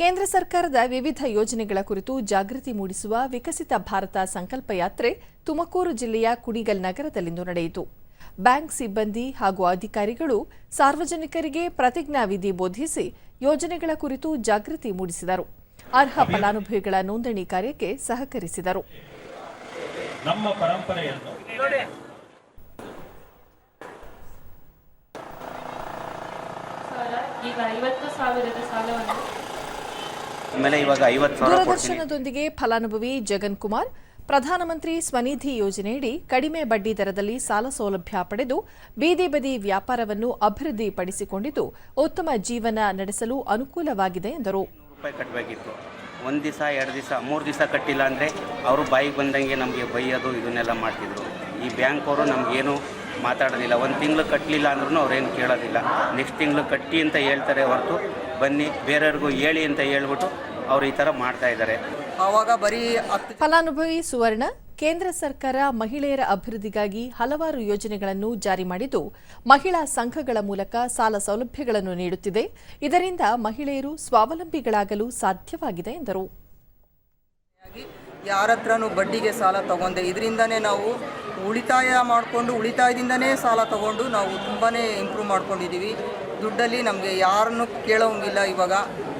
ಕೇಂದ್ರ ಸರ್ಕಾರದ ವಿವಿಧ ಯೋಜನೆಗಳ ಕುರಿತು ಜಾಗೃತಿ ಮೂಡಿಸುವ ವಿಕಸಿತ ಭಾರತ ಸಂಕಲ್ಪ ಯಾತ್ರೆ ತುಮಕೂರು ಜಿಲ್ಲೆಯ ಕುಣಿಗಲ್ ನಗರದಲ್ಲಿಂದು ನಡೆಯಿತು. ಬ್ಯಾಂಕ್ ಸಿಬ್ಬಂದಿ ಹಾಗೂ ಅಧಿಕಾರಿಗಳು ಸಾರ್ವಜನಿಕರಿಗೆ ಪ್ರತಿಜ್ಞಾವಿಧಿ ಬೋಧಿಸಿ ಯೋಜನೆಗಳ ಕುರಿತು ಜಾಗೃತಿ ಮೂಡಿಸಿದರು. ಅರ್ಹ ಫಲಾನುಭವಿಗಳ ನೋಂದಣಿ ಕಾರ್ಯಕ್ಕೆ ಸಹಕರಿಸಿದರು. ಈಗ ಐವತ್ತು ಸಾವಿರದ ಸಾಲವನ್ನು ಆಮೇಲೆ ಇವಾಗ ಐವತ್ತು ಸಾವಿರ ಕೊಡ್ತೀನಿ. ದೂರದರ್ಶನದೊಂದಿಗೆ ಫಲಾನುಭವಿ ಜಗನ್ ಕುಮಾರ್ ಪ್ರಧಾನಮಂತ್ರಿ ಸ್ವನಿಧಿ ಯೋಜನೆಯಡಿ ಕಡಿಮೆ ಬಡ್ಡಿ ದರದಲ್ಲಿ ಸಾಲ ಸೌಲಭ್ಯ ಪಡೆದು ಬೀದಿ ಬದಿ ವ್ಯಾಪಾರವನ್ನು ಅಭಿವೃದ್ಧಿಪಡಿಸಿಕೊಂಡಿದ್ದು ಉತ್ತಮ ಜೀವನ ನಡೆಸಲು ಅನುಕೂಲವಾಗಿದೆ ಎಂದರು. ರೂಪಾಯಿ ಕಟ್ಟಬೇಕಿತ್ತು ಒಂದು ದಿವಸ ಎರಡು ದಿವಸ ಮೂರು ದಿವಸ ಕಟ್ಟಿಲ್ಲ ಅಂದರೆ ಅವರು ಬಾಯಿಗೆ ಬಂದಂಗೆ ನಮಗೆ ಬೈಯೋದು ಇದನ್ನೆಲ್ಲ ಮಾಡ್ತಿದ್ರು. ಈ ಬ್ಯಾಂಕ್ ಅವರು ನಮಗೇನು ಮಾತಾಡೋದಿಲ್ಲ. ಒಂದು ತಿಂಗಳು ಕಟ್ಟಲಿಲ್ಲ ಅಂದ್ರೂ ಅವ್ರೇನು ಕೇಳೋದಿಲ್ಲ. ನೆಕ್ಸ್ಟ್ ತಿಂಗಳು ಕಟ್ಟಿ ಅಂತ ಹೇಳ್ತಾರೆ ಹೊರತು ಬನ್ನಿ ಬೇರೆಯವ್ರಿಗೂ ಹೇಳಿ ಅಂತ ಹೇಳ್ಬಿಟ್ಟು ಅವ್ರು ಈ ಥರ ಮಾಡ್ತಾ ಇದ್ದಾರೆ. ಆವಾಗ ಬರೀ ಫಲಾನುಭವಿ ಸುವರ್ಣ ಕೇಂದ್ರ ಸರ್ಕಾರ ಮಹಿಳೆಯರ ಅಭಿವೃದ್ಧಿಗಾಗಿ ಹಲವಾರು ಯೋಜನೆಗಳನ್ನು ಜಾರಿ ಮಾಡಿದ್ದು ಮಹಿಳಾ ಸಂಘಗಳ ಮೂಲಕ ಸಾಲ ಸೌಲಭ್ಯಗಳನ್ನು ನೀಡುತ್ತಿದೆ. ಇದರಿಂದ ಮಹಿಳೆಯರು ಸ್ವಾವಲಂಬಿಗಳಾಗಲು ಸಾಧ್ಯವಾಗಿದೆ ಎಂದರು. ಯಾರತ್ರನೂ ಬಡ್ಡಿಗೆ ಸಾಲ ತಗೊಂಡೆ. ಇದರಿಂದನೇ ನಾವು ಉಳಿತಾಯ ಮಾಡಿಕೊಂಡು ಉಳಿತಾಯದಿಂದನೇ ಸಾಲ ತಗೊಂಡು ನಾವು ತುಂಬಾ ಇಂಪ್ರೂವ್ ಮಾಡ್ಕೊಂಡಿದ್ದೀವಿ ದುಡ್ಡಲ್ಲಿ ನಮಗೆ ಯಾರನ್ನು ಕೇಳೋಂಗಿಲ್ಲ ಇವಾಗ.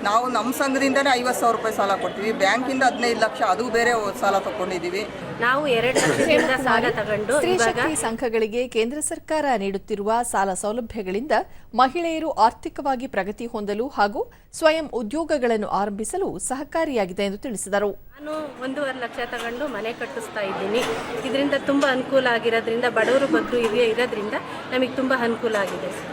ನಾವು ನಮ್ಮ ಸಂಘದಿಂದನೇ ಐವತ್ತು ಸಾವಿರ ರೂಪಾಯಿ ಸಾಲ ಕೊಡ್ತೀವಿ. ಬ್ಯಾಂಕಿಂದ ಹದಿನೈದು ಲಕ್ಷ ಅದು ಬೇರೆ ಸಾಲ ತಗೊಂಡಿದ್ದೀವಿ ನಾವು ಎರಡು ಲಕ್ಷದಿಂದ ಸಾಲ ತಗೊಂಡು ಸ್ತ್ರೀ ಶಕ್ತಿ ಸಂಘಗಳಿಗೆ ಕೇಂದ್ರ ಸರ್ಕಾರ ನೀಡುತ್ತಿರುವ ಸಾಲ ಸೌಲಭ್ಯಗಳಿಂದ ಮಹಿಳೆಯರು ಆರ್ಥಿಕವಾಗಿ ಪ್ರಗತಿ ಹೊಂದಲು ಹಾಗೂ ಸ್ವಯಂ ಉದ್ಯೋಗಗಳನ್ನು ಆರಂಭಿಸಲು ಸಹಕಾರಿಯಾಗಿದೆ ಎಂದು ತಿಳಿಸಿದರು. ನಾನು ಒಂದೂವರೆ ಲಕ್ಷ ತಗೊಂಡು ಮನೆ ಕಟ್ಟಿಸ್ತಾ ಇದ್ದೀನಿ. ಇದರಿಂದ ತುಂಬಾ ಅನುಕೂಲ ಆಗಿರೋದ್ರಿಂದ ಬಡವರು ಬಗ್ಗರು ಇವೆ ಇರೋದ್ರಿಂದ ನಮಗೆ ತುಂಬ ಅನುಕೂಲ ಆಗಿದೆ.